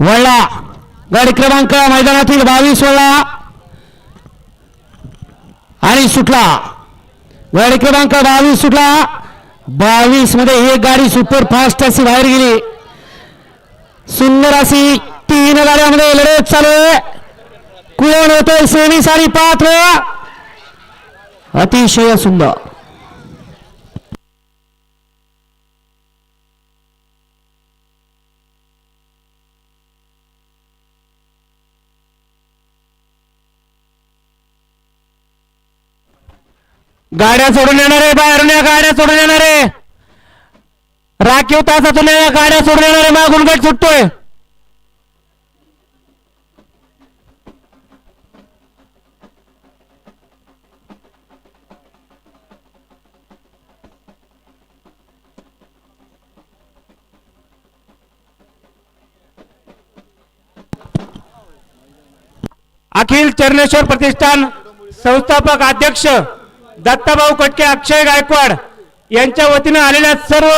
वळला. गाडी क्रमांक मैदानातील बावीस वळला. आणि सुटला. गाडी क्रमांक बावीस सुटला. बावीसमध्ये एक गाडी सुपर फास्ट अशी बाहेर गेली. सुंदर अशी तीन गाड्यामध्ये लढत चालू कुळण होतोय? सेमी साडी पात्र. अतिशय सुंदर. गाड्या सोडून येणारे बाहेरून या गाड्या सोडून येणारे राखीव तासातून या गाड्या सोडून येणारे मागून गट सुटतोय. अखिल चरणेश्वर प्रतिष्ठान संस्थापक अध्यक्ष दत्ताभाऊ कटके अक्षय गायकवाड यांच्या वतीने आलेल्या सर्व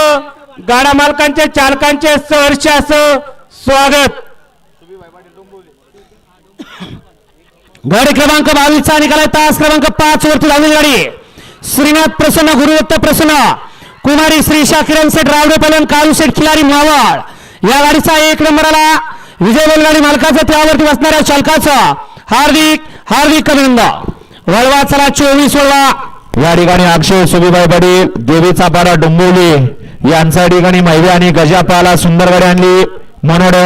गाडा मालकांचे चालकांचे सहर्ष असं स्वागत. गाडी क्रमांक बावीसचा निघाला तास क्रमांक पाच वरती धावली गाडी. श्रीनाथ प्रसन्न गुरुदत्त प्रसन्न कुमारी श्री किरण सेठ रावडे पलन काळू सेठ खिलारी मावळ. या गाडीचा एक नंबरला विजय बैलगाडी मालकाचं त्यावरती बसणाऱ्या चालकाचं हार्दिक हार्दिक अभिनंदन. वळवा चला चोवीस वळवा. या ठिकाणी अक्षय सुबीबाई पाटील देवीचा पारा डोंबिवली यांच्या ठिकाणी महिला आणि गजापाला सुंदर आणली मनोड